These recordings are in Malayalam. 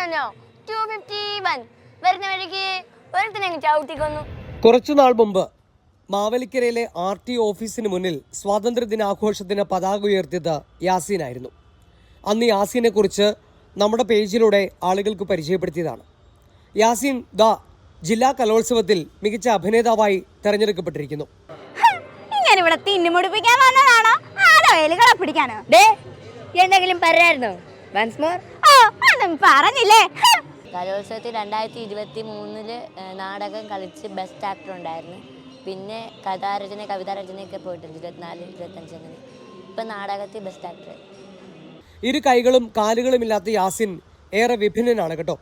ഞാനോ ടു ഫിഫ്റ്റി വൺ വരുന്ന വഴിക്ക് ഒരുത്തിനെ അങ്ങ് ചവിട്ടിക്കൊന്നു. കുറച്ചു നാൾ മുമ്പ് മാവലിക്കരയിലെ ആർ ടി ഓഫീസിന് മുന്നിൽ സ്വാതന്ത്ര്യദിനാഘോഷത്തിന് പതാക ഉയർത്തിയത് യാസീനായിരുന്നു. അന്ന് യാസീനെ കുറിച്ച് നമ്മുടെ പേജിലൂടെ ആളുകൾക്ക് പരിചയപ്പെടുത്തിയതാണ്. യാസീൻ ദ ജില്ലാ കലോത്സവത്തിൽ മികച്ച അഭിനേതാവായി തെരഞ്ഞെടുക്കപ്പെട്ടിരിക്കുന്നു. വന്നതാണോ? ആരോ എലികളെ പിടിക്കാനോ? ഡേ എന്തെങ്കിലും പറയായിരുന്നോ? Once more? ഒന്നും പറഞ്ഞില്ലേ? കലോത്സവത്തിൽ രണ്ടായിരത്തി ഇരുപത്തി മൂന്നിൽ നാടകം കളിച്ച് ബെസ്റ്റ് ആക്ടർ ഉണ്ടായിരുന്നു. പിന്നെ കഥാരചന കവിതാരചനയൊക്കെ പോയിട്ടുണ്ട് ഇരുപത്തിനാല് ഇരുപത്തഞ്ച് അങ്ങനെ. ഇപ്പം നാടകത്തിൽ ബെസ്റ്റ് ആക്ടർ ഇരു കൈകളും കാലുകളും ഇല്ലാത്ത യാസിൻ ഏറെ വിഭിന്നനാണ് കേട്ടോ.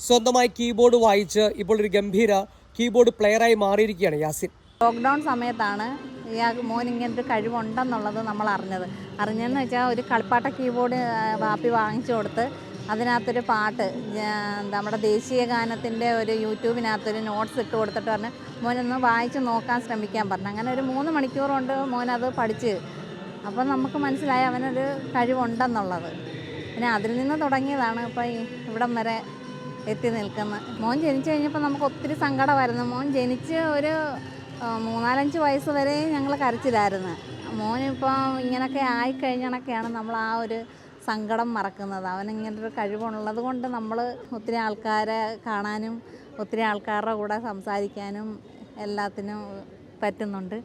സ്വന്തമായി കീബോർഡ് വായിച്ച് ഇപ്പോൾ ഒരു ഗംഭീര കീബോർഡ് പ്ലെയറായി മാറിയിരിക്കുകയാണ് യാസിൻ. ലോക്ക്ഡൗൺ സമയത്താണ് ഇയാൾ മോൻ ഇങ്ങനത്തെ കഴിവുണ്ടെന്നുള്ളത് നമ്മൾ അറിഞ്ഞത് അറിഞ്ഞതെന്ന് വെച്ചാൽ ഒരു കളിപ്പാട്ട കീബോർഡ് വാപ്പി വാങ്ങിച്ചു കൊടുത്ത് അതിനകത്തൊരു പാട്ട് നമ്മുടെ ദേശീയ ഗാനത്തിന്റെ ഒരു യൂട്യൂബിനകത്തൊരു നോട്ട്സ് ഇട്ട് കൊടുത്തിട്ട് പറഞ്ഞ് മോനൊന്ന് വായിച്ച് നോക്കാൻ ശ്രമിക്കാൻ പറഞ്ഞു. അങ്ങനെ ഒരു മൂന്ന് മണിക്കൂർ കൊണ്ട് മോനത് പഠിച്ച്. അപ്പം നമുക്ക് മനസ്സിലായി അവനൊരു കഴിവുണ്ടെന്നുള്ളത്. പിന്നെ അതിൽ നിന്ന് തുടങ്ങിയതാണ് ഇപ്പം ഈ ഇവിടം വരെ എത്തി നിൽക്കുന്നത്. മോൻ ജനിച്ചു കഴിഞ്ഞപ്പോൾ നമുക്ക് ഒത്തിരി സങ്കടമായിരുന്നു മോൻ ജനിച്ച് ഒരു മൂന്നാലഞ്ച് വയസ്സ് വരെ ഞങ്ങൾ കരച്ചിലായിരുന്നു. മോനിപ്പോൾ ഇങ്ങനൊക്കെ ആയിക്കഴിഞ്ഞണൊക്കെയാണ് നമ്മൾ ആ ഒരു സങ്കടം മറക്കുന്നത്. അവനിങ്ങനൊരു കഴിവുള്ളത് കൊണ്ട് നമ്മൾ ഒത്തിരി ആൾക്കാരെ കാണാനും ഒത്തിരി ആൾക്കാരുടെ കൂടെ സംസാരിക്കാനും എല്ലാത്തിനും പറ്റുന്നുണ്ട്.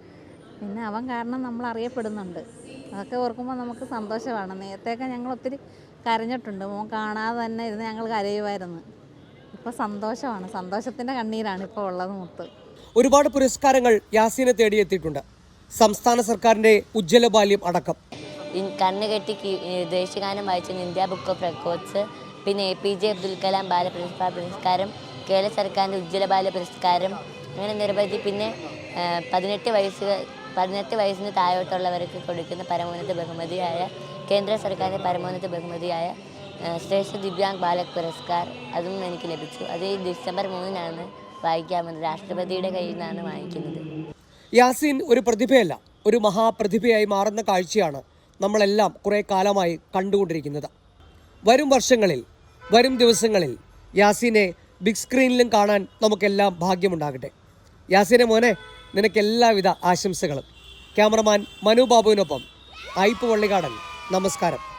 പിന്നെ അവൻ കാരണം നമ്മൾ അറിയപ്പെടുന്നുണ്ട്. അതൊക്കെ ഓർക്കുമ്പോൾ നമുക്ക് സന്തോഷമാണ്. നേരത്തെയൊക്കെ ഞങ്ങൾ ഒത്തിരി കരഞ്ഞിട്ടുണ്ട്. മോൻ കാണാതെ തന്നെ ഇരുന്ന് ഞങ്ങൾ കരയുമായിരുന്നു. ഇപ്പോൾ സന്തോഷമാണ്. സന്തോഷത്തിന്റെ കണ്ണീരാണ് ഇപ്പോൾ ഉള്ളത് മുത്ത്. ഒരുപാട് പുരസ്കാരങ്ങൾ യാസീനെ തേടിയെത്തിയിട്ടുണ്ട്. സംസ്ഥാന സർക്കാരിന്റെ ഉജ്ജ്വല ബാല്യം അടക്കം. ഇൻ- കണ്ണ് കെട്ടി കി- ഏ, ദേശീയഗാനം വായിച്ച ഇന്ത്യ ബുക്ക് ഓഫ് റെക്കോർഡ്സ് പിന്നെ A P J Abdul Kalam Bala Puraskar Kerala സർക്കാരിന്റെ ഉജ്ജ്വല ബാല പുരസ്കാരം അങ്ങനെ നിരവധി പിന്നെ പതിനെട്ട് വയസ്സ് പതിനെട്ട് വയസ്സിന് താഴോട്ടുള്ളവർക്ക് കൊടുക്കുന്ന പരമോന്നത ബഹുമതിയായ കേന്ദ്ര സർക്കാരിന്റെ പരമോന്നത ബഹുമതിയായ ശ്രേഷ്ഠ ദിവ്യാംഗ് ബാലക് പുരസ്കാർ അതും എനിക്ക് ലഭിച്ചു. അത് ഈ ഡിസംബർ മൂന്നിനാണ് വായിക്കാൻ രാഷ്ട്രപതിയുടെ കയ്യിൽ നിന്നാണ് വാങ്ങിക്കുന്നത്. യാസിൻ ഒരു പ്രതിഭയല്ല ഒരു മഹാപ്രതിഭയായി മാറുന്ന കാഴ്ചയാണ് നമ്മളെല്ലാം കുറേ കാലമായി കണ്ടുകൊണ്ടിരിക്കുന്നത്. വരും വർഷങ്ങളിൽ വരും ദിവസങ്ങളിൽ യാസീനെ ബിഗ് സ്ക്രീനിലും കാണാൻ നമുക്കെല്ലാം ഭാഗ്യമുണ്ടാകട്ടെ. യാസീനെ മോനെ നിനക്ക് എല്ലാവിധ ആശംസകളും. ക്യാമറമാൻ മനു ബാബുവിനൊപ്പം ഐപ്പ് വള്ളികാടൻ നമസ്കാരം.